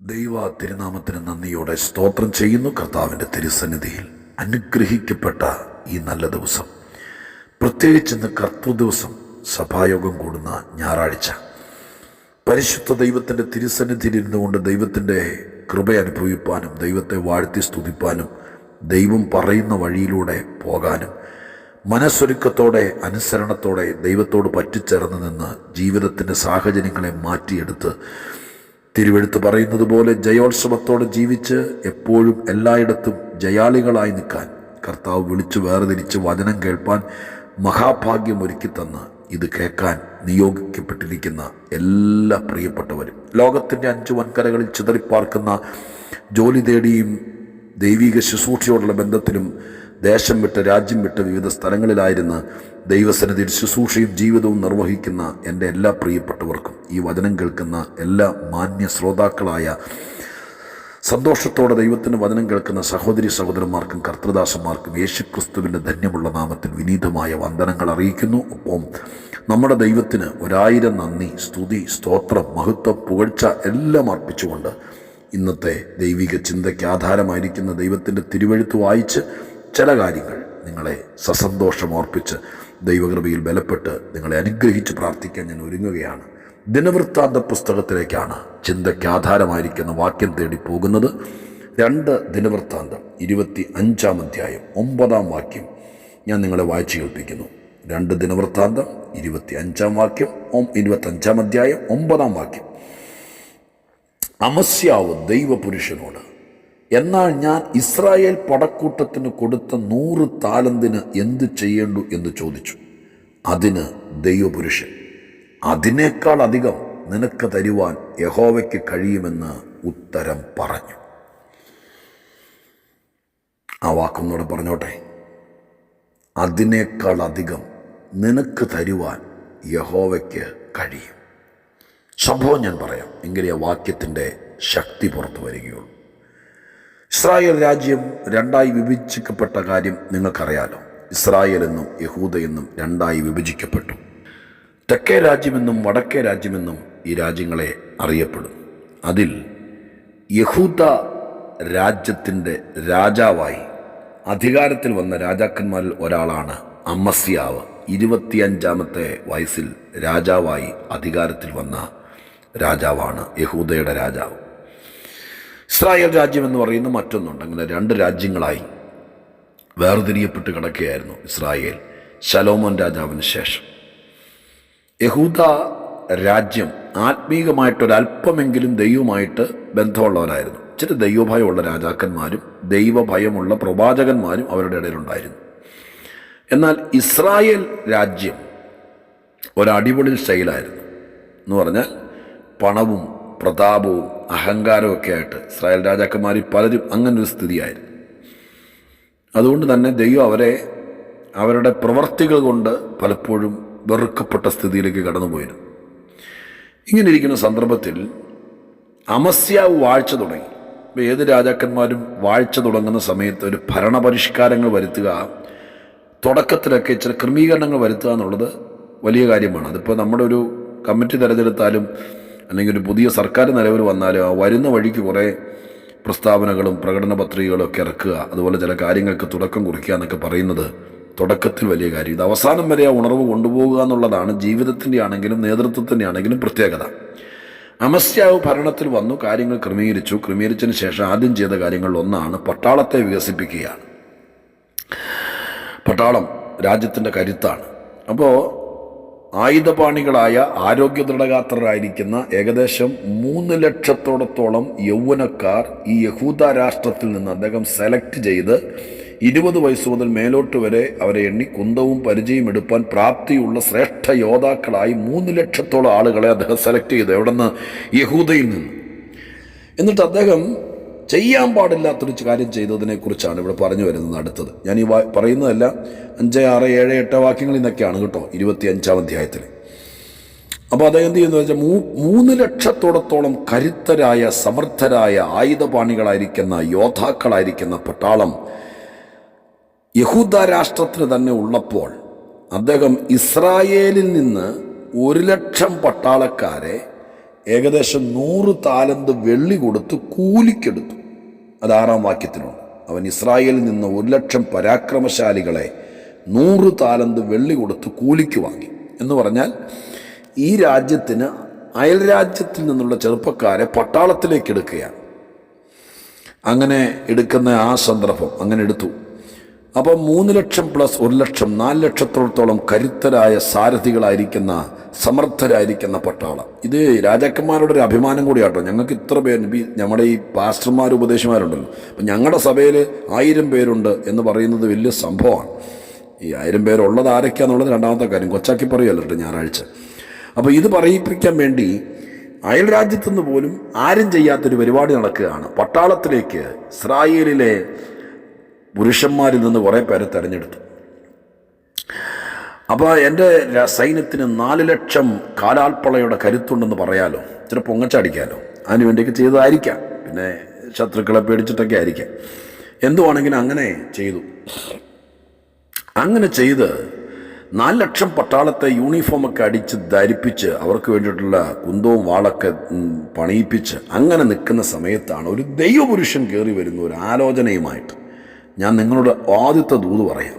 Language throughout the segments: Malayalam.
ദൈവ തിരുനാമത്തിന് നന്ദിയോടെ സ്തോത്രം ചെയ്യുന്നു. കർത്താവിന്റെ തിരുസന്നിധിയിൽ അനുഗ്രഹിക്കപ്പെട്ട ഈ നല്ല ദിവസം. പ്രത്യേകിച്ച് ഇന്ന് കർത്തൃ ദിവസം സഭായോഗം കൂടുന്ന ഞായറാഴ്ച. പരിശുദ്ധ ദൈവത്തിന്റെ തിരുസന്നിധിയിൽ ഇരുന്നുകൊണ്ട് ദൈവത്തിന്റെ കൃപ അനുഭവിപ്പാനും ദൈവത്തെ വാഴ്ത്തി സ്തുതിപ്പാനും ദൈവം പറയുന്ന വഴിയിലൂടെ പോകാനും മനസ്സൊരുക്കത്തോടെ അനുസരണത്തോടെ ദൈവത്തോട് പറ്റിച്ചേർന്ന് നിന്ന് ജീവിതത്തിന്റെ സാഹചര്യങ്ങളെ മാറ്റിയെടുത്ത് തിരുവെഴുത്ത് പറയുന്നത് പോലെ ജയോത്സവത്തോടെ ജീവിച്ച് എപ്പോഴും എല്ലായിടത്തും ജയാളികളായി നിൽക്കാൻ കർത്താവ് വിളിച്ചു വേർതിരിച്ച് വചനം കേൾപ്പാൻ മഹാഭാഗ്യം ഒരുക്കി തന്ന് ഇത് കേൾക്കാൻ നിയോഗിക്കപ്പെട്ടിരിക്കുന്ന എല്ലാ പ്രിയപ്പെട്ടവരും. ലോകത്തിന്റെ അഞ്ചു വൻകരകളിൽ ചിതറിപ്പാർക്കുന്ന ജോലി തേടിയും ദൈവിക ശുശ്രൂഷയോടുള്ള ബന്ധത്തിലും ദേശം വിട്ട് രാജ്യം വിട്ട് വിവിധ സ്ഥലങ്ങളിലായിരുന്ന ദൈവസന്നിധിയിൽ ശുശ്രൂഷയും ജീവിതവും നിർവഹിക്കുന്ന എന്റെ എല്ലാ പ്രിയപ്പെട്ടവർക്കും ഈ വചനം കേൾക്കുന്ന എല്ലാ മാന്യ ശ്രോതാക്കളായ സന്തോഷത്തോടെ ദൈവത്തിന് വചനം കേൾക്കുന്ന സഹോദരി സഹോദരന്മാർക്കും കർത്തൃദാസന്മാർക്കും യേശുക്രിസ്തുവിന്റെ ധന്യമുള്ള നാമത്തിൽ വിനീതമായ വന്ദനങ്ങൾ അറിയിക്കുന്നു. ഒപ്പം നമ്മുടെ ദൈവത്തിന് ഒരായിരം നന്ദി സ്തുതി സ്തോത്രം മഹത്വം പുകഴ്ച എല്ലാം അർപ്പിച്ചുകൊണ്ട് ഇന്നത്തെ ദൈവിക ചിന്തയ്ക്ക് ആധാരമായിരിക്കുന്ന ദൈവത്തിന്റെ തിരുവഴുത്ത് വായിച്ച് ചില കാര്യങ്ങൾ നിങ്ങളെ സസന്തോഷം ഓർപ്പിച്ച് ദൈവകൃപയിൽ ബലപ്പെട്ട് നിങ്ങളെ അനുഗ്രഹിച്ച് പ്രാർത്ഥിക്കാൻ ഞാൻ ഒരുങ്ങുകയാണ്. ദിനവൃത്താന്ത പുസ്തകത്തിലേക്കാണ് ചിന്തയ്ക്ക് ആധാരമായിരിക്കുന്ന വാക്യം തേടി പോകുന്നത്. രണ്ട് ദിനവൃത്താന്തം ഇരുപത്തി അഞ്ചാം അധ്യായം ഒമ്പതാം വാക്യം ഞാൻ നിങ്ങളെ വായിച്ചു കേൾപ്പിക്കുന്നു. രണ്ട് ദിനവൃത്താന്തം ഇരുപത്തി അഞ്ചാം വാക്യം ഇരുപത്തഞ്ചാം അധ്യായം ഒമ്പതാം വാക്യം. അമസ്യാവ് ദൈവപുരുഷനോട് എന്നാൽ ഞാൻ ഇസ്രായേൽ പടക്കൂട്ടത്തിന് കൊടുത്ത നൂറ് താലന്തിന് എന്ത് ചെയ്യേണ്ടു എന്ന് ചോദിച്ചു. അതിന് ദൈവപുരുഷൻ അതിനേക്കാൾ അധികം നിനക്ക് തരുവാൻ യഹോവയ്ക്ക് കഴിയുമെന്ന് ഉത്തരം പറഞ്ഞു. ആ വാക്കൊന്നൂടെ പറഞ്ഞോട്ടെ. അതിനേക്കാൾ അധികം നിനക്ക് തരുവാൻ യഹോവയ്ക്ക് കഴിയും. സംഭവം ഞാൻ പറയാം. എങ്കിലേ വാക്യത്തിന്റെ ശക്തി പുറത്തു വരികയുള്ളൂ. ഇസ്രായേൽ രാജ്യം രണ്ടായി വിഭജിക്കപ്പെട്ട കാര്യം നിങ്ങൾക്കറിയാലോ. ഇസ്രായേൽ എന്നും യഹൂദ എന്നും രണ്ടായി വിഭജിക്കപ്പെട്ടു. തെക്കേ രാജ്യമെന്നും വടക്കേ രാജ്യമെന്നും ഈ രാജ്യങ്ങളെ അറിയപ്പെടും അതിൽ യഹൂദ രാജ്യത്തിന്റെ രാജാവായി അധികാരത്തിൽ വന്ന രാജാക്കന്മാരിൽ ഒരാളാണ് അമ്മസ്യാവ് ഇരുപത്തിയഞ്ചാമത്തെ വയസ്സിൽ രാജാവായി അധികാരത്തിൽ വന്ന രാജാവാണ് യഹൂദയുടെ രാജാവ്. ഇസ്രായേൽ രാജ്യം എന്ന് പറയുന്ന മറ്റൊന്നുണ്ട്. അങ്ങനെ രണ്ട് രാജ്യങ്ങളായി വേർതിരിയപ്പെട്ട് കിടക്കുകയായിരുന്നു ഇസ്രായേൽ ശലോമോൻ രാജാവിന് ശേഷം. യഹൂദ രാജ്യം ആത്മീകമായിട്ടൊരല്പമെങ്കിലും ദൈവമായിട്ട് ബന്ധമുള്ളവരായിരുന്നു. ചില ദൈവഭയമുള്ള രാജാക്കന്മാരും ദൈവഭയമുള്ള പ്രവാചകന്മാരും അവരുടെ ഇടയിലുണ്ടായിരുന്നു. എന്നാൽ ഇസ്രായേൽ രാജ്യം ഒരടിപൊളി സ്റ്റൈലായിരുന്നു എന്ന് പറഞ്ഞാൽ പണവും പ്രതാപവും അഹങ്കാരവും ഒക്കെ ആയിട്ട് ഇസ്രായേൽ രാജാക്കന്മാരിൽ പലരും അങ്ങനൊരു സ്ഥിതിയായിരുന്നു. അതുകൊണ്ട് തന്നെ ദൈവം അവരെ അവരുടെ പ്രവർത്തികൾ കൊണ്ട് പലപ്പോഴും വെറുക്കപ്പെട്ട സ്ഥിതിയിലേക്ക് കടന്നുപോയിരുന്നു ഇങ്ങനെ ഇരിക്കുന്ന സന്ദർഭത്തിൽ അമസ്യാവ് വാഴ്ച തുടങ്ങി. ഏത് രാജാക്കന്മാരും വാഴ്ച തുടങ്ങുന്ന സമയത്ത് ഒരു ഭരണപരിഷ്കാരങ്ങൾ വരുത്തുക തുടക്കത്തിലൊക്കെ ചില ക്രമീകരണങ്ങൾ വരുത്തുക എന്നുള്ളത് വലിയ കാര്യമാണ്. അതിപ്പോൾ നമ്മുടെ ഒരു കമ്മിറ്റി തിരഞ്ഞെടുത്താലും അല്ലെങ്കിൽ ഒരു പുതിയ സർക്കാർ നിലവിൽ വന്നാലും ആ വരുന്ന വഴിക്ക് കുറേ പ്രസ്താവനകളും പ്രകടന പത്രികകളും ഒക്കെ ഇറക്കുക. അതുപോലെ ചില കാര്യങ്ങൾക്ക് തുടക്കം കുറിക്കുക എന്നൊക്കെ പറയുന്നത് തുടക്കത്തിൽ വലിയ കാര്യം. ഇത് അവസാനം വരെ ആ ഉണർവ് കൊണ്ടുപോകുക എന്നുള്ളതാണ് ജീവിതത്തിന്റെ ആണെങ്കിലും നേതൃത്വത്തിന്റെ ആണെങ്കിലും പ്രത്യേകത. അമസ്യാവ് ഭരണത്തിൽ വന്നു കാര്യങ്ങൾ ക്രമീകരിച്ചു. ക്രമീകരിച്ചതിന് ശേഷം ആദ്യം ചെയ്ത കാര്യങ്ങളിൽ ഒന്നാണ് പട്ടാളത്തെ വികസിപ്പിക്കുകയാണ്. പട്ടാളം രാജ്യത്തിന്റെ കരുത്താണ്. അപ്പോൾ ആയുധപാണികളായ ആരോഗ്യ ദൃഢഗാത്രരായിരിക്കുന്ന ഏകദേശം മൂന്ന് ലക്ഷത്തോടത്തോളം യൗവനക്കാർ ഈ യഹൂദ രാഷ്ട്രത്തിൽ നിന്ന് അദ്ദേഹം സെലക്ട് ചെയ്ത് ഇരുപത് വയസ്സ് മുതൽ മേലോട്ട് വരെ അവരെ എണ്ണി കുന്തവും പരിചയം എടുപ്പാൻ പ്രാപ്തിയുള്ള ശ്രേഷ്ഠ യോദ്ധാക്കളായി മൂന്ന് ലക്ഷത്തോളം ആളുകളെ അദ്ദേഹം സെലക്ട് ചെയ്തു എവിടെ നിന്ന് യഹൂദയിൽ നിന്ന്. എന്നിട്ട് അദ്ദേഹം ചെയ്യാൻ പാടില്ലാത്തൊരു കാര്യം ചെയ്തതിനെക്കുറിച്ചാണ് ഇവിടെ പറഞ്ഞു വരുന്നത് അടുത്തത്. ഞാൻ ഈ പറയുന്നതല്ല അഞ്ച് ആറ് ഏഴ് എട്ട് വാക്യങ്ങൾ നിന്നൊക്കെയാണ് കേട്ടോ ഇരുപത്തി അഞ്ചാം അധ്യായത്തിൽ അപ്പോൾ അദ്ദേഹം എന്ത് ചെയ്യുന്നു വെച്ചാൽ മൂ മൂന്ന് ലക്ഷത്തോടത്തോളം കരുത്തരായ സമർത്ഥരായ ആയുധപാണികളായിരിക്കുന്ന യോദ്ധാക്കളായിരിക്കുന്ന പട്ടാളം യഹൂദ രാഷ്ട്രത്തിന് തന്നെ ഉള്ളപ്പോൾ അദ്ദേഹം ഇസ്രായേലിൽ നിന്ന് ഒരു ലക്ഷം പട്ടാളക്കാരെ ഏകദേശം നൂറ് താലന്ത് വെള്ളി കൊടുത്ത് കൂലിക്കെടുത്തു. അത് ആറാം അവൻ ഇസ്രായേലിൽ നിന്ന് ഒരു ലക്ഷം പരാക്രമശാലികളെ നൂറ് താലന്ത് വെള്ളി കൊടുത്ത് കൂലിക്ക് വാങ്ങി. എന്ന് പറഞ്ഞാൽ ഈ രാജ്യത്തിന് അയൽ രാജ്യത്തിൽ നിന്നുള്ള ചെറുപ്പക്കാരെ പട്ടാളത്തിലേക്ക് എടുക്കുകയാണ്. അങ്ങനെ എടുക്കുന്ന ആ സന്ദർഭം അങ്ങനെ എടുത്തു. അപ്പം മൂന്ന് ലക്ഷം പ്ലസ് ഒരു ലക്ഷം നാല് ലക്ഷത്തോളത്തോളം കരുത്തരായ സാരഥികളായിരിക്കുന്ന സമർത്ഥരായിരിക്കുന്ന പട്ടാളം. ഇത് രാജാക്കന്മാരുടെ ഒരു അഭിമാനം കൂടിയാട്ടോ. ഞങ്ങൾക്ക് ഇത്ര പേര് നമ്മുടെ ഈ പാസ്റ്റർമാർ ഉപദേശമാരുണ്ടല്ലോ. അപ്പം ഞങ്ങളുടെ സഭയിൽ ആയിരം പേരുണ്ട് എന്ന് പറയുന്നത് വലിയ സംഭവമാണ്. ഈ ആയിരം പേരുള്ളത് ആരൊക്കെയാന്നുള്ളത് രണ്ടാമത്തെ കാര്യം. കൊച്ചാക്കി പറയുമല്ലോ ഞായറാഴ്ച. അപ്പോൾ ഇത് പറയിപ്പിക്കാൻ വേണ്ടി അയൽ രാജ്യത്തുനിന്ന് പോലും ആരും ചെയ്യാത്തൊരു പരിപാടി നടക്കുകയാണ്. പട്ടാളത്തിലേക്ക് ഇസ്രായേലിലെ പുരുഷന്മാരിൽ നിന്ന് കുറേ പേരെ തിരഞ്ഞെടുത്തു. അപ്പോൾ എന്റെ സൈന്യത്തിന് നാല് ലക്ഷം കാലാൽപ്പളയുടെ കരുത്തുണ്ടെന്ന് പറയാലോ. ഇച്ചിരി പൊങ്ങച്ചടിക്കാലോ. അതിന് വേണ്ടിയൊക്കെ ചെയ്തതായിരിക്കാം. പിന്നെ ശത്രുക്കളെ പേടിച്ചിട്ടൊക്കെ ആയിരിക്കാം. എന്തുവാണെങ്കിലും അങ്ങനെ ചെയ്തു. അങ്ങനെ ചെയ്ത് നാല് ലക്ഷം പട്ടാളത്തെ യൂണിഫോമൊക്കെ അടിച്ച് ധരിപ്പിച്ച് അവർക്ക് വേണ്ടിയിട്ടുള്ള കുന്തവും വാളൊക്കെ പണിയിപ്പിച്ച് അങ്ങനെ നിൽക്കുന്ന സമയത്താണ് ഒരു ദൈവപുരുഷൻ കയറി വരുന്ന ഒരു ആലോചനയുമായിട്ട്. ഞാൻ നിങ്ങളോട് ആദ്യത്തെ ദൂത് പറയാം.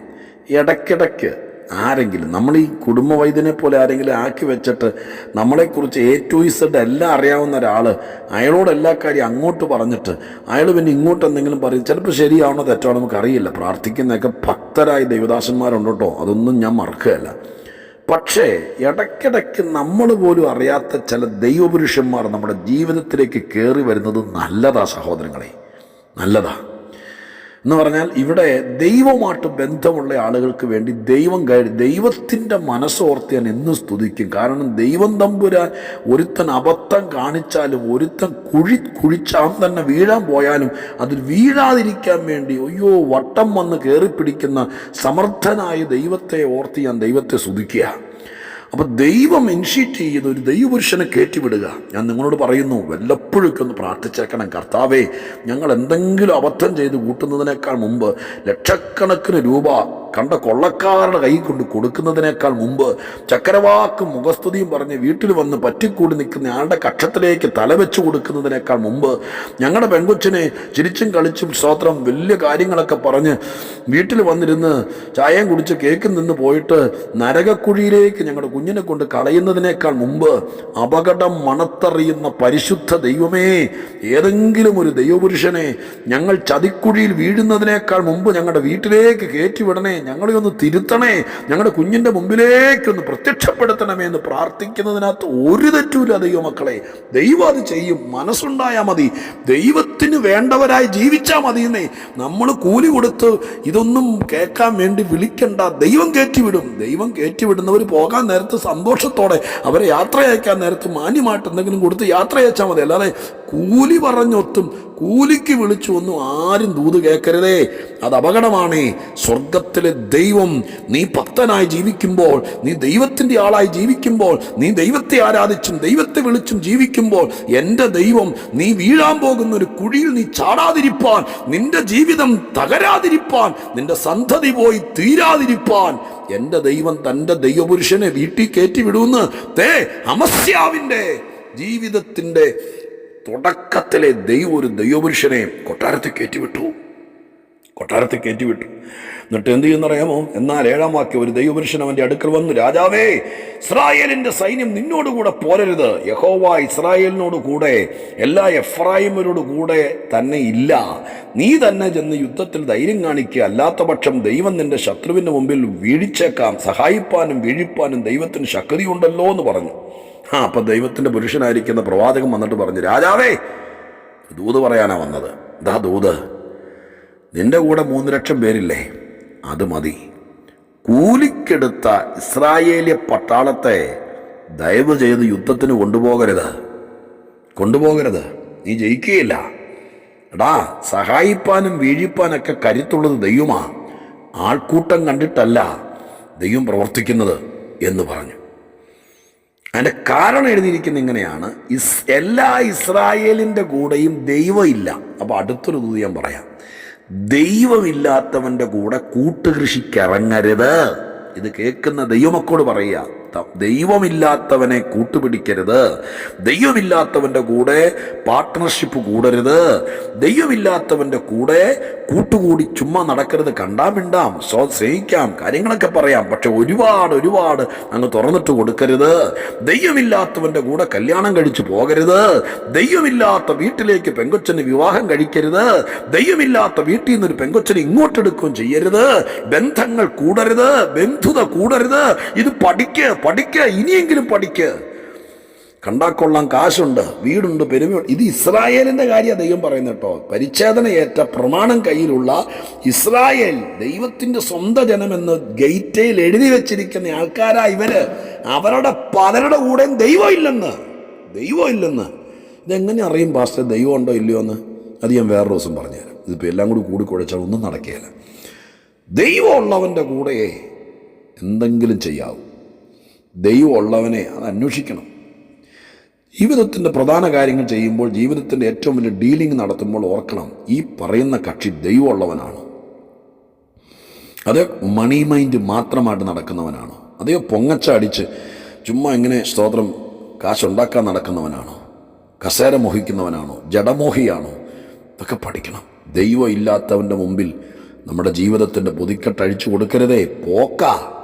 ഇടയ്ക്കിടയ്ക്ക് ആരെങ്കിലും നമ്മൾ ഈ കുടുംബ വൈദ്യനെ പോലെ ആരെങ്കിലും ആക്കി വെച്ചിട്ട് നമ്മളെക്കുറിച്ച് എ ടു ഇസഡ് എല്ലാം അറിയാവുന്ന ഒരാൾ അയാളോട് എല്ലാ കാര്യം അങ്ങോട്ട് പറഞ്ഞിട്ട് അയാൾ പിന്നെ ഇങ്ങോട്ട് എന്തെങ്കിലും പറയും. ചിലപ്പോൾ ശരിയാണോ തെറ്റാണോ നമുക്കറിയില്ല. പ്രാർത്ഥിക്കുന്നതൊക്കെ ഭക്തരായ ദൈവദാസന്മാരുണ്ട് കേട്ടോ. അതൊന്നും ഞാൻ മറക്കുകയല്ല. പക്ഷേ ഇടയ്ക്കിടയ്ക്ക് നമ്മൾ പോലും അറിയാത്ത ചില ദൈവപുരുഷന്മാർ നമ്മുടെ ജീവിതത്തിലേക്ക് കയറി വരുന്നത് നല്ലതാ സഹോദരങ്ങളെ. നല്ലതാ. എന്ന് പറഞ്ഞാൽ ഇവിടെ ദൈവമായിട്ട് ബന്ധമുള്ള ആളുകൾക്ക് വേണ്ടി ദൈവം കയറി ദൈവത്തിന്റെ മനസ്സോർത്ത് ഞാൻ എന്നും സ്തുതിക്കും. കാരണം ദൈവം തമ്പുരാൻ ഒരുത്തൻ അബദ്ധം കാണിച്ചാലും ഒരുത്തൻ കുഴി കുഴിച്ചാൻ തന്നെ വീഴാൻ പോയാലും അതിൽ വീഴാതിരിക്കാൻ വേണ്ടി അയ്യോ വട്ടം വന്ന് കയറിപ്പിടിക്കുന്ന സമർത്ഥനായ ദൈവത്തെ ഓർത്ത് ഞാൻ ദൈവത്തെ സ്തുതിക്കുക അപ്പോൾ ദൈവം ഇൻഷീറ്റ് ചെയ്യുന്ന ഒരു ദൈവപുരുഷനെ കയറ്റിവിടുക ഞാൻ നിങ്ങളോട് പറയുന്നു വല്ലപ്പോഴൊക്കെ ഒന്ന് പ്രാർത്ഥിച്ചേക്കണം. കർത്താവേ ഞങ്ങൾ എന്തെങ്കിലും അബദ്ധം ചെയ്ത് കൂട്ടുന്നതിനേക്കാൾ മുമ്പ് ലക്ഷക്കണക്കിന് രൂപ കണ്ട കൊള്ളക്കാരുടെ കൈ കൊണ്ട് കൊടുക്കുന്നതിനേക്കാൾ മുമ്പ് ചക്കരവാക്കും മുഖസ്തുതിയും പറഞ്ഞ് വീട്ടിൽ വന്ന് പറ്റിക്കൂടി നിൽക്കുന്ന ആളുടെ കക്ഷത്തിലേക്ക് തലവെച്ച് കൊടുക്കുന്നതിനേക്കാൾ മുമ്പ് ഞങ്ങളുടെ പെൺകൊച്ചിനെ ചിരിച്ചും കളിച്ചും സ്തോത്രം വലിയ കാര്യങ്ങളൊക്കെ പറഞ്ഞ് വീട്ടിൽ വന്നിരുന്ന് ചായയും കുടിച്ച് കേക്ക് നിന്ന് പോയിട്ട് നരകക്കുഴിയിലേക്ക് ഞങ്ങളുടെ കുഞ്ഞിനെ കൊണ്ട് കളയുന്നതിനേക്കാൾ മുമ്പ് അപകടം മണത്തറിയുന്ന പരിശുദ്ധ ദൈവമേ ഏതെങ്കിലും ഒരു ദൈവപുരുഷനെ ഞങ്ങൾ ചതിക്കുഴിയിൽ വീഴുന്നതിനേക്കാൾ മുമ്പ് ഞങ്ങളുടെ വീട്ടിലേക്ക് കയറ്റിവിടണേ ഞങ്ങളെ ഒന്ന് തിരുത്തണേ. ഞങ്ങളുടെ കുഞ്ഞിന്റെ മുമ്പിലേക്കൊന്ന് പ്രത്യക്ഷപ്പെടുത്തണമേ എന്ന് പ്രാർത്ഥിക്കുന്നതിനകത്ത് ഒരു തെറ്റുമില്ല ദൈവമക്കളെ. ദൈവം അത് ചെയ്യും. മനസ്സുണ്ടായാൽ മതി. ദൈവത്തിന് വേണ്ടവരായി ജീവിച്ചാൽ മതി എന്നേ നമ്മൾ കൂലി കൊടുത്ത് ഇതൊന്നും കേൾക്കാൻ വേണ്ടി വിളിക്കണ്ട. ദൈവം കയറ്റിവിടും ദൈവം കയറ്റിവിടുന്നവർ പോകാൻ നേരത്ത് സന്തോഷത്തോടെ അവരെ യാത്ര അയക്കാൻ നേരത്ത് മാന്യമായിട്ട് എന്തെങ്കിലും കൊടുത്ത് യാത്ര അയച്ചാൽ മതി. അല്ലാതെ കൂലി പറഞ്ഞൊത്തും കൂലിക്ക് വിളിച്ചു ഒന്നും ആരും ദൂത് കേൾക്കരുതേ അത് അപകടമാണേ. സ്വർഗത്തിലെ ദൈവം നീ ഭക്തനായി ജീവിക്കുമ്പോൾ നീ ദൈവത്തിന്റെ ആളായി ജീവിക്കുമ്പോൾ നീ ദൈവത്തെ ആരാധിച്ചും ദൈവത്തെ വിളിച്ചും ജീവിക്കുമ്പോൾ എന്റെ ദൈവം നീ വീഴാൻ പോകുന്ന ഒരു കുഴിയിൽ നീ ചാടാതിരിപ്പാൻ നിന്റെ ജീവിതം തകരാതിരിപ്പാൻ നിന്റെ സന്തതി പോയി തീരാതിരിപ്പാൻ എന്റെ ദൈവം തന്റെ ദൈവപുരുഷനെ വീട്ടിൽ കയറ്റി വിടുമെന്ന് തേ അമസ്യാവിന്റെ ജീവിതത്തിന്റെ തുടക്കത്തിലെ ദൈവം ഒരു ദൈവപുരുഷനെ കൊട്ടാരത്തിൽ കയറ്റിവിട്ടു. കൊട്ടാരത്തിൽ കയറ്റിവിട്ടു. എന്നിട്ട് എന്ത് ചെയ്യുന്നറിയാമോ എന്നാൽ ഏഴാം വാക്യം ഒരു ദൈവപുരുഷൻ അവന്റെ അടുക്കൽ വന്നു രാജാവേ ഇസ്രായേലിന്റെ സൈന്യം നിന്നോടുകൂടെ പോരരുത്. യഹോവ ഇസ്രായേലിനോട് കൂടെ എല്ലാ എഫ്രായിമരോട് കൂടെ തന്നെ ഇല്ല. നീ തന്നെ ചെന്ന് യുദ്ധത്തിൽ ധൈര്യം കാണിക്കുക. അല്ലാത്ത പക്ഷം ദൈവം നിന്റെ ശത്രുവിന്റെ മുമ്പിൽ വീഴിച്ചേക്കാം. സഹായിപ്പാനും വീഴിപ്പാനും ദൈവത്തിന് ശക്തിയുണ്ടല്ലോ എന്ന് പറഞ്ഞു. ആ അപ്പം ദൈവത്തിന്റെ പുരുഷനായിരിക്കുന്ന പ്രവാചകൻ വന്നിട്ട് പറഞ്ഞു രാജാവേ ദൂത് പറയാനാണ് വന്നത്. ദാ ദൂത് നിന്റെ കൂടെ മൂന്ന് ലക്ഷം പേരില്ലേ? അത് മതി. കൂലിക്കെടുത്ത ഇസ്രായേലിയ പട്ടാളത്തെ ദയവ് ചെയ്ത് യുദ്ധത്തിന് കൊണ്ടുപോകരുത്. കൊണ്ടുപോകരുത്. നീ ജയിക്കുകയില്ല. എടാ സഹായിപ്പാനും വീഴിപ്പാനൊക്കെ കരുത്തുള്ളത് ദൈവമാ. ആൾക്കൂട്ടം കണ്ടിട്ടല്ല ദൈവം പ്രവർത്തിക്കുന്നത് എന്ന് പറഞ്ഞു. അതിന്റെ കാരണം എഴുതിയിരിക്കുന്ന ഇങ്ങനെയാണ്. ഇസ് എല്ലാ ഇസ്രായേലിന്റെ കൂടെയും ദൈവം ഇല്ല. അപ്പോൾ അടുത്തൊരു ദൂത് ഞാൻ പറയാം. ദൈവമില്ലാത്തവന്റെ കൂടെ കൂട്ടുകൃഷിക്കിറങ്ങരുത് ഇത് കേൾക്കുന്ന ദൈവമക്കോട് പറയുക. ത- ദൈവമില്ലാത്തവനെ കൂട്ടുപിടിക്കരുത്. ദൈവമില്ലാത്തവന്റെ കൂടെ പാർട്ട്ണർഷിപ്പ് കൂടരുത്. ദൈവമില്ലാത്തവന്റെ കൂടെ കൂട്ടുകൂടി ചുമ്മാ നടക്കരുത്. കണ്ടാം മിണ്ടാം സ്വ സ്നേഹിക്കാം കാര്യങ്ങളൊക്കെ പറയാം. പക്ഷെ ഒരുപാട് ഒരുപാട് അങ്ങ് തുറന്നിട്ട് കൊടുക്കരുത്. ദൈവമില്ലാത്തവന്റെ കൂടെ കല്യാണം കഴിച്ചു പോകരുത്. ദൈവമില്ലാത്ത വീട്ടിലേക്ക് പെങ്കൊച്ചന് വിവാഹം കഴിക്കരുത്. ദൈവമില്ലാത്ത വീട്ടിൽ നിന്നൊരു പെങ്കൊച്ചനെ ഇങ്ങോട്ടെടുക്കുകയും ചെയ്യരുത്. ബന്ധങ്ങൾ കൂടരുത്. ബന്ധുത കൂടരുത്. ഇത് പഠിക്ക് പഠിക്ക് ഇനിയെങ്കിലും പഠിക്ക്. കൊള്ളാം കാശുണ്ട് വീടുണ്ട് പെരുമയുണ്ട്. ഇത് ഇസ്രായേലിന്റെ കാര്യം ദൈവം പറയുന്നത് കേട്ടോ. പരിച്ഛേദനയേറ്റ പ്രമാണം കയ്യിലുള്ള ഇസ്രായേൽ ദൈവത്തിന്റെ സ്വന്തം ജനമെന്ന് ഗേറ്റയിൽ എഴുതി വെച്ചിരിക്കുന്ന ആൾക്കാരാ ഇവർ. അവരുടെ പലരുടെ കൂടെയും ദൈവം ഇല്ലെന്ന് ദൈവം ഇല്ലെന്ന്. ഇതെങ്ങനെ അറിയും പാസ്റ്റർ ദൈവം ഉണ്ടോ ഇല്ലയോ എന്ന്? അത് ഞാൻ വേറൊരു ദിവസം പറഞ്ഞുതരാം. ഇതിപ്പോൾ എല്ലാം കൂടി കൂടി കുഴച്ചാൽ ഒന്നും നടക്കുകയില്ല. ദൈവമുള്ളവന്റെ കൂടെ എന്തെങ്കിലും ചെയ്യാവൂ. ദൈവമുള്ളവനെ അത് അന്വേഷിക്കണം. ജീവിതത്തിന്റെ പ്രധാന കാര്യങ്ങൾ ചെയ്യുമ്പോൾ ജീവിതത്തിന്റെ ഏറ്റവും വലിയ ഡീലിംഗ് നടത്തുമ്പോൾ ഓർക്കണം ഈ പറയുന്ന കക്ഷി ദൈവമുള്ളവനാണ്. അത് മണി മൈൻഡ് മാത്രമായിട്ട് നടക്കുന്നവനാണ്. അതേ പൊങ്ങച്ച അടിച്ച് ചുമ്മാ ഇങ്ങനെ സ്തോത്രം കാശുണ്ടാക്കാൻ നടക്കുന്നവനാണോ. കസേര മോഹിക്കുന്നവനാണോ ജഡമോഹിയാണോ. ഇതൊക്കെ പഠിക്കണം. ദൈവം ഇല്ലാത്തവന്റെ മുമ്പിൽ നമ്മുടെ ജീവിതത്തിന്റെ പുതുക്കെട്ടഴിച്ചു കൊടുക്കരുതേ പോക്കാ.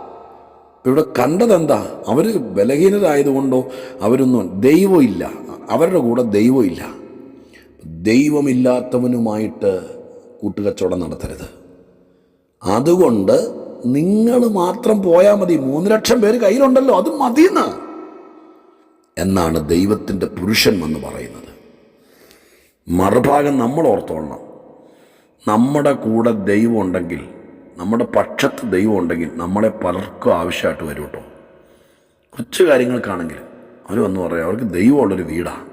ഇവിടെ കണ്ടതെന്താ അവർ ബലഹീനരായതുകൊണ്ടോ അവരൊന്നും ദൈവമില്ല. അവരുടെ കൂടെ ദൈവമില്ല. ദൈവമില്ലാത്തവനുമായിട്ട് കൂട്ടുകച്ചവടം നടത്തരുത്. അതുകൊണ്ട് നിങ്ങൾ മാത്രം പോയാൽ മതി. മൂന്ന് ലക്ഷം പേര് കയ്യിലുണ്ടല്ലോ അത് മതിയെന്ന്. എന്നാണ് ദൈവത്തിന്റെ പുരുഷൻ എന്ന് പറയുന്നത്. മറുഭാഗം നമ്മൾ ഓർത്തോളണം. നമ്മുടെ കൂടെ ദൈവം ഉണ്ടെങ്കിൽ നമ്മുടെ പക്ഷത്ത് ദൈവം ഉണ്ടെങ്കിൽ നമ്മളെ പലർക്കും ആവശ്യമായിട്ട് വരും കേട്ടോ. കൊച്ചു കാര്യങ്ങൾക്കാണെങ്കിൽ അവർ വന്ന് പറയാം അവർക്ക് ദൈവമുള്ളൊരു വീടാണ്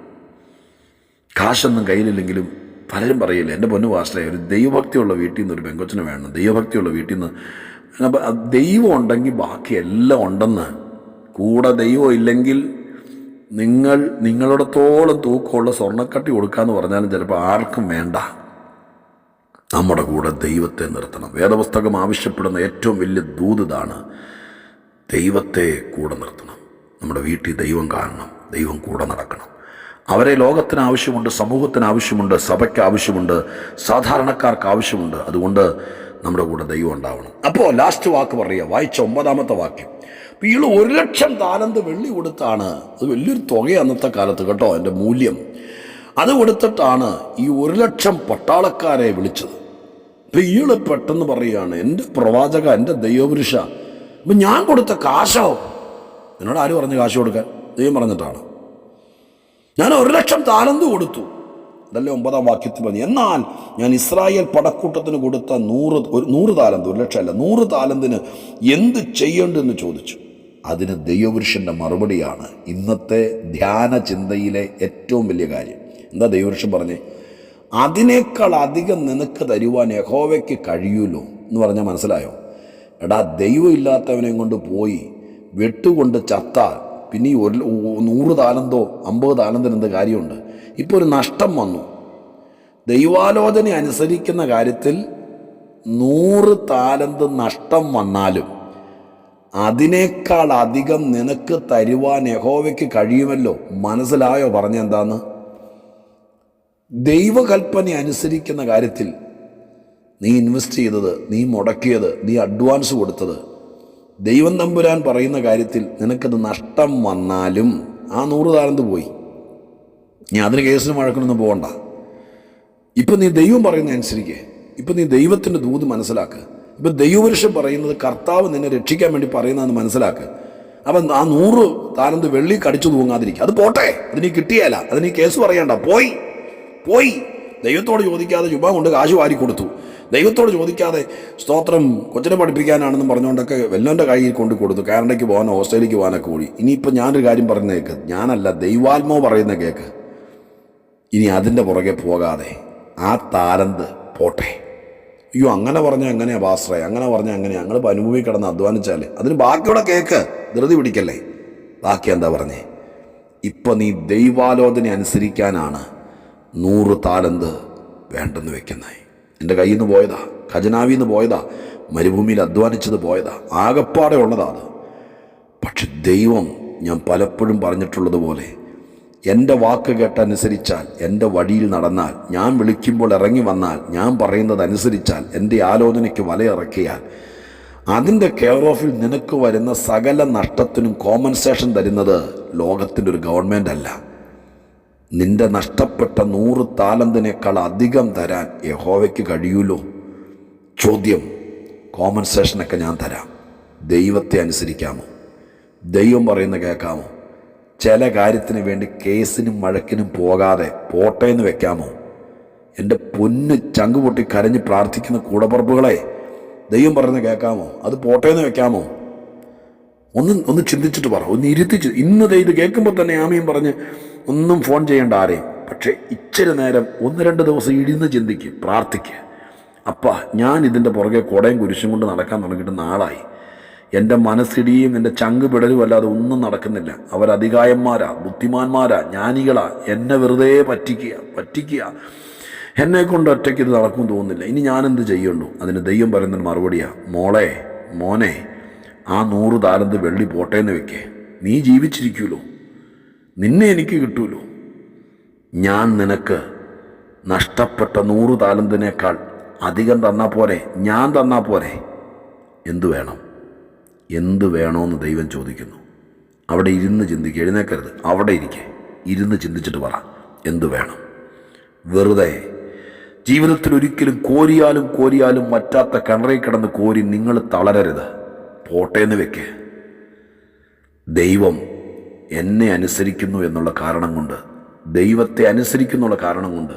കാശൊന്നും കയ്യിലില്ലെങ്കിലും പലരും പറയില്ല എന്റെ പൊന്നു വാസ്ലേ ഒരു ദൈവഭക്തിയുള്ള വീട്ടിൽ നിന്ന് ഒരു പെങ്കൊച്ചിന് വേണം. ദൈവഭക്തിയുള്ള വീട്ടിൽ നിന്ന് അപ്പം ദൈവം ഉണ്ടെങ്കിൽ ബാക്കി എല്ലാം ഉണ്ടെന്ന്. കൂടെ ദൈവം ഇല്ലെങ്കിൽ നിങ്ങൾ നിങ്ങളിടത്തോളം തൂക്കമുള്ള സ്വർണക്കട്ടി കൊടുക്കാമെന്ന് പറഞ്ഞാലും ചിലപ്പോൾ ആർക്കും വേണ്ട. നമ്മുടെ കൂടെ ദൈവത്തെ നിർത്തണം. വേദപുസ്തകം ആവശ്യപ്പെടുന്ന ഏറ്റവും വലിയ ദൂത് ഇതാണ് ദൈവത്തെ കൂടെ നിർത്തണം. നമ്മുടെ വീട്ടിൽ ദൈവം കാണണം ദൈവം കൂടെ നടക്കണം. അവരെ ലോകത്തിന് ആവശ്യമുണ്ട് സമൂഹത്തിന് ആവശ്യമുണ്ട് സഭയ്ക്ക് ആവശ്യമുണ്ട് സാധാരണക്കാർക്ക് ആവശ്യമുണ്ട്. അതുകൊണ്ട് നമ്മുടെ കൂടെ ദൈവം ഉണ്ടാവണം. അപ്പോൾ ലാസ്റ്റ് വാക്ക് പറയുക. വായിച്ച ഒമ്പതാമത്തെ വാക്യം. ഇയാൾ ഒരു ലക്ഷം താലന്ത് വെള്ളി കൊടുത്താണ്. അത് വലിയൊരു തുക അന്നത്തെ കാലത്ത് കേട്ടോ എന്റെ മൂല്യം. അത് കൊടുത്തിട്ടാണ് ഈ ഒരു ലക്ഷം പട്ടാളക്കാരെ വിളിച്ചത്. ഇയാൾ പെട്ടെന്ന് പറയുകയാണ് എന്റെ പ്രവാചക എന്റെ ദൈവപുരുഷ അപ്പം ഞാൻ കൊടുത്ത കാശോ? എന്നോട് ആര് പറഞ്ഞു കാശ് കൊടുക്കാൻ? ദൈവം പറഞ്ഞിട്ടാണ്. ഞാൻ ഒരു ലക്ഷം താലന്ത് കൊടുത്തു. അതല്ലേ ഒമ്പതാം വാക്യത്തിൽ പറഞ്ഞു എന്നാൽ ഞാൻ ഇസ്രായേൽ പടക്കൂട്ടത്തിന് കൊടുത്ത നൂറ് ഒരു നൂറ് താലന്ത് ഒരു ലക്ഷമല്ല നൂറ് താലന്തിന് എന്ത് ചെയ്യേണ്ടെന്ന് ചോദിച്ചു. അതിന് ദൈവപുരുഷന്റെ മറുപടിയാണ് ഇന്നത്തെ ധ്യാന ചിന്തയിലെ ഏറ്റവും വലിയ കാര്യം. എന്താ ദൈവപുരുഷൻ പറഞ്ഞേ? അതിനേക്കാൾ അധികം നിനക്ക് തരുവാൻ യഹോവയ്ക്ക് കഴിയുമല്ലോ എന്ന് പറഞ്ഞാൽ മനസ്സിലായോ? എടാ ദൈവം കൊണ്ട് പോയി വെട്ടുകൊണ്ട് ചത്താൽ പിന്നെ ഈ ഒരു നൂറ് താലന്തോ അമ്പത് താലന്തിന് എന്ത് കാര്യമുണ്ട്? ഇപ്പോൾ ഒരു നഷ്ടം വന്നു. ദൈവാലോചന അനുസരിക്കുന്ന കാര്യത്തിൽ നൂറ് താലന്ത് നഷ്ടം വന്നാലും അതിനേക്കാൾ അധികം നിനക്ക് തരുവാൻ യഹോവയ്ക്ക് കഴിയുമല്ലോ. മനസ്സിലായോ പറഞ്ഞെന്താന്ന് ദൈവകൽപ്പന അനുസരിക്കുന്ന കാര്യത്തിൽ നീ ഇൻവെസ്റ്റ് ചെയ്തത് നീ മുടക്കിയത് നീ അഡ്വാൻസ് കൊടുത്തത്. ദൈവം തമ്പുരാൻ പറയുന്ന കാര്യത്തിൽ നിനക്കത് നഷ്ടം വന്നാലും ആ നൂറ് താരന്ത് പോയി. നീ അതിന് കേസിന് വഴക്കണൊന്നും പോകണ്ട. ഇപ്പം നീ ദൈവം പറയുന്ന അനുസരിക്കേ. ഇപ്പം നീ ദൈവത്തിന്റെ ദൂത് മനസ്സിലാക്ക്. ഇപ്പം ദൈവപുരുഷൻ പറയുന്നത് കർത്താവ് നിന്നെ രക്ഷിക്കാൻ വേണ്ടി പറയുന്നതെന്ന് മനസ്സിലാക്ക്. അപ്പം ആ നൂറ് താരന്ത് വെള്ളി കടിച്ചു തൂങ്ങാതിരിക്കുക അത് പോട്ടെ. അതിനീ കിട്ടിയല്ല അത് കേസ് പറയണ്ട. പോയി. പോയി. ദൈവത്തോട് ചോദിക്കാതെ ചുമ്മാ കൊണ്ട് കാശ് വാരി കൊടുത്തു. ദൈവത്തോട് ചോദിക്കാതെ സ്തോത്രം കൊച്ചിനെ പഠിപ്പിക്കാനാണെന്ന് പറഞ്ഞുകൊണ്ടൊക്കെ വെല്ലോന്റെ കയ്യിൽ കൊണ്ട് കൊടുത്തു. കാനഡയ്ക്ക് പോകാനോ ഓസ്ട്രേലിയക്ക് പോകാനൊക്കെ കൂടി. ഇനിയിപ്പോൾ ഞാനൊരു കാര്യം പറയുന്ന കേക്ക്. ഞാനല്ല ദൈവാത്മാവ് പറയുന്ന കേക്ക്. ഇനി അതിന്റെ പുറകെ പോകാതെ ആ താലന്ത് പോട്ടെ. അയ്യോ അങ്ങനെ പറഞ്ഞാൽ എങ്ങനെയാണ് പാസ്റ്ററെ? അങ്ങനെ പറഞ്ഞാൽ എങ്ങനെയാണ് ഞങ്ങൾ അനുഭവി കിടന്ന് അധ്വാനിച്ചാൽ അതിന് ബാക്കിയുടെ കേക്ക് ധൃതി പിടിക്കല്ലേ? ബാക്കി എന്താ പറഞ്ഞേ? ഇപ്പം നീ ദൈവാലോചന അനുസരിക്കാനാണ് നൂറ് താലന്ത് വേണ്ടെന്ന് വെക്കുന്നായി എന്റെ കയ്യിൽ നിന്ന് പോയതാ ഖജനാവിൽ നിന്ന് പോയതാ മരുഭൂമിയിൽ അധ്വാനിച്ചത് പോയതാ ആകപ്പാടെ ഉള്ളതാണ് പക്ഷെ ദൈവം ഞാൻ പലപ്പോഴും പറഞ്ഞിട്ടുള്ളതുപോലെ എന്റെ വാക്ക് കേട്ടനുസരിച്ചാൽ എന്റെ വഴിയിൽ നടന്നാൽ ഞാൻ വിളിക്കുമ്പോൾ ഇറങ്ങി വന്നാൽ ഞാൻ പറയുന്നതനുസരിച്ചാൽ എന്റെ ആലോചനയ്ക്ക് വലയിറക്കിയാൽ അതിന്റെ കെയർ ഓഫിൽ നിനക്ക് വരുന്ന സകല നഷ്ടത്തിനും കോമ്പൻസേഷൻ തരുന്നത് ലോകത്തിന്റെ ഒരു ഗവൺമെന്റ് അല്ല. നിന്റെ നഷ്ടപ്പെട്ട നൂറ് താലന്തിനേക്കാൾ അധികം തരാൻ യഹോവയ്ക്ക് കഴിയൂലോ? ചോദ്യം. കോമ്പൻസേഷനൊക്കെ ഞാൻ തരാം. ദൈവത്തെ അനുസരിക്കാമോ? ദൈവം പറയുന്ന കേൾക്കാമോ? ചില കാര്യത്തിന് വേണ്ടി കേസിനും മഴക്കിനും പോകാതെ പോട്ടെ എന്ന് വെക്കാമോ? എന്റെ പൊന്ന് ചങ്ക് പൊട്ടി കരഞ്ഞ് പ്രാർത്ഥിക്കുന്ന കൂടപ്പുറപ്പുകളെ ദൈവം പറയുന്ന കേൾക്കാമോ? അത് പോട്ടെ എന്ന് വെക്കാമോ? ഒന്ന് ഒന്ന് ചിന്തിച്ചിട്ട് പറ. ഒന്ന് ഇരുത്തി ചി- ഇന്ന് ദൈവം കേൾക്കുമ്പോൾ തന്നെ ആമയും പറഞ്ഞ് ഒന്നും ഫോൺ ചെയ്യേണ്ട ആരെയും. പക്ഷേ ഇച്ചിരി നേരം ഒന്ന് രണ്ട് ദിവസം ഇടിന്ന് ചിന്തിക്കുക പ്രാർത്ഥിക്കുക അപ്പ ഞാൻ ഇതിന്റെ പുറകെ കുടയും കുരിശും കൊണ്ട് നടക്കാൻ തുടങ്ങിയിട്ട് നാളായി. എന്റെ മനസ്സിടിയും എന്റെ ചങ്ക് പിടലും അല്ലാതെ ഒന്നും നടക്കുന്നില്ല. അവരധികായന്മാരാ ബുദ്ധിമാന്മാരാ ജ്ഞാനികളാ. എന്നെ വെറുതെ പറ്റിക്കുക പറ്റിക്കുക. എന്നെ കൊണ്ട് ഒറ്റയ്ക്ക് ഇത് നടക്കും തോന്നുന്നില്ല. ഇനി ഞാനെന്ത് ചെയ്യുള്ളൂ അതിന് ദൈവം പറയുന്നൊരു മറുപടിയാ മോളെ മോനെ ആ നൂറ് താരന്ത് വെള്ളി പോട്ടേന്ന് വെക്കേ. നീ ജീവിച്ചിരിക്കുമല്ലോ നിന്നെ എനിക്ക് കിട്ടൂലോ? ഞാൻ നിനക്ക് നഷ്ടപ്പെട്ട നൂറ് താലന്തിനേക്കാൾ അധികം തന്നാൽ പോരെ ഞാൻ തന്നാൽ പോരെ. എന്തു വേണം? എന്തു വേണമെന്ന് ദൈവം ചോദിക്കുന്നു. അവിടെ ഇരുന്ന് ചിന്തിക്കുക എഴുന്നേക്കരുത്. അവിടെ ഇരിക്കെ. ഇരുന്ന് ചിന്തിച്ചിട്ട് പറ എന്തു വേണം? വെറുതെ ജീവിതത്തിൽ ഒരിക്കലും കോരിയാലും കോരിയാലും മറ്റാത്ത കിണറിൽ കിടന്ന് കോരി നിങ്ങൾ തളരരുത്. പോട്ടേന്ന് വെക്ക്. ദൈവം എന്നെ അനുസരിക്കുന്നു എന്നുള്ള കാരണം കൊണ്ട് ദൈവത്തെ അനുസരിക്കുന്നുള്ള കാരണം കൊണ്ട്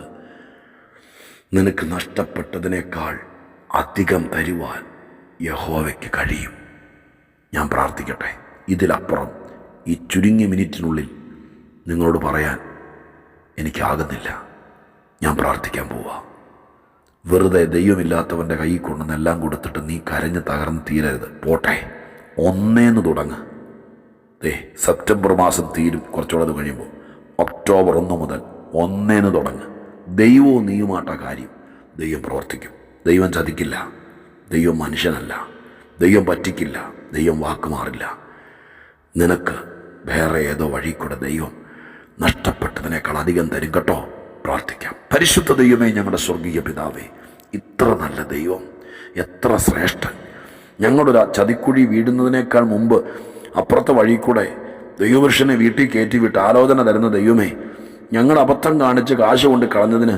നിനക്ക് നഷ്ടപ്പെട്ടതിനേക്കാൾ അധികം തരുവാൻ യഹോവയ്ക്ക് കഴിയും. ഞാൻ പ്രാർത്ഥിക്കട്ടെ. ഇതിലപ്പുറം ഈ ചുരുങ്ങിയ മിനിറ്റിനുള്ളിൽ നിങ്ങളോട് പറയാൻ എനിക്കാകുന്നില്ല. ഞാൻ പ്രാർത്ഥിക്കാൻ പോവാ. വെറുതെ ദൈവമില്ലാത്തവന്റെ കൈ കൊണ്ടെന്നെല്ലാം കൊടുത്തിട്ട് നീ കരഞ്ഞ് തകർന്ന് തീരരുത്. പോട്ടെ. ഒന്നേന്ന് തുടങ്ങ്. ദേ സെപ്റ്റംബർ മാസം തീരും. കുറച്ചുകൂടെ കഴിയുമ്പോൾ ഒക്ടോബർ ഒന്ന് മുതൽ ഒന്നേന്ന് തുടങ്ങ്. ദൈവവും നീയുമാട്ട കാര്യം ദൈവം പ്രവർത്തിക്കും. ദൈവം ചതിക്കില്ല. ദൈവം മനുഷ്യനല്ല. ദൈവം പറ്റിക്കില്ല. ദൈവം വാക്ക് മാറില്ല. നിനക്ക് വേറെ ഏതോ വഴി കൂടെ ദൈവം നഷ്ടപ്പെട്ടതിനേക്കാൾ അധികം തരും കേട്ടോ. പ്രാർത്ഥിക്കാം. പരിശുദ്ധ ദൈവമേ ഞങ്ങളുടെ സ്വർഗീയ പിതാവേ ഇത്ര നല്ല ദൈവം എത്ര ശ്രേഷ്ഠൻ. ഞങ്ങളൊരു ചതിക്കുഴി വീടുന്നതിനേക്കാൾ മുമ്പ് അപ്പുറത്തെ വഴി കൂടെ ദൈവപുരുഷനെ വീട്ടിൽ കയറ്റി വിട്ട് ആലോചന തരുന്ന ദൈവമേ ഞങ്ങൾ അബദ്ധം കാണിച്ച് കാശ് കൊണ്ട് കളഞ്ഞതിന്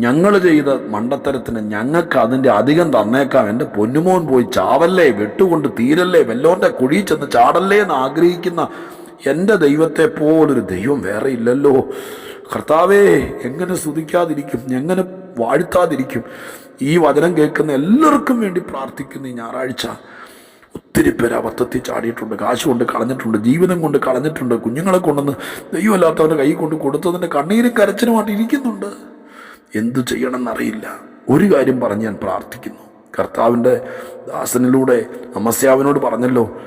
ഞങ്ങൾ ചെയ്ത മണ്ടത്തരത്തിന് ഞങ്ങൾക്ക് അതിന്റെ അധികം തന്നേക്കാം. എന്റെ പൊന്നുമോൻ പോയി ചാവല്ലേ വെട്ടുകൊണ്ട് തീരല്ലേ വെല്ലോന്റെ കുഴി ചെന്ന് ചാടല്ലേ എന്ന് ആഗ്രഹിക്കുന്ന എന്റെ ദൈവത്തെ പോലൊരു ദൈവം വേറെ ഇല്ലല്ലോ. കർത്താവേ എങ്ങനെ സ്തുതിക്കാതിരിക്കും എങ്ങനെ വാഴ്ത്താതിരിക്കും? ഈ വചനം കേൾക്കുന്ന എല്ലാവർക്കും വേണ്ടി പ്രാർത്ഥിക്കുന്നു ഈ ഞായറാഴ്ച ഒത്തിരി പേര് അബദ്ധത്തിൽ ചാടിയിട്ടുണ്ട് കാശ് കൊണ്ട് കളഞ്ഞിട്ടുണ്ട് ജീവിതം കൊണ്ട് കളഞ്ഞിട്ടുണ്ട് കുഞ്ഞുങ്ങളെ കൊണ്ടുവന്ന് ദൈവമല്ലാത്തവന്റെ കൈ കൊണ്ട് കൊടുത്തതിന്റെ കണ്ണീരും കരച്ചിലുമായിട്ട് ഇരിക്കുന്നുണ്ട്. എന്തു ചെയ്യണമെന്നറിയില്ല. ഒരു കാര്യം പറഞ്ഞ് ഞാൻ പ്രാർത്ഥിക്കുന്നു. കർത്താവിന്റെ ദാസനിലൂടെ അമസ്യാവിനോട് പറഞ്ഞല്ലോ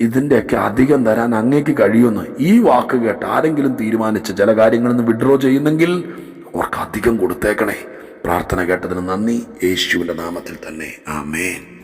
ഇതിന്റെയൊക്കെ അധികം തരാൻ അങ്ങേക്ക് കഴിയുമെന്ന്. ഈ വാക്ക് കേട്ട് ആരെങ്കിലും തീരുമാനിച്ച് ചില കാര്യങ്ങളിൽ നിന്ന് വിഡ്രോ ചെയ്യുന്നെങ്കിൽ അവർക്ക് അധികം കൊടുത്തേക്കണേ. പ്രാർത്ഥന കേട്ടതിന് നന്ദി. യേശുവിന്റെ നാമത്തിൽ തന്നെ. ആമേൻ.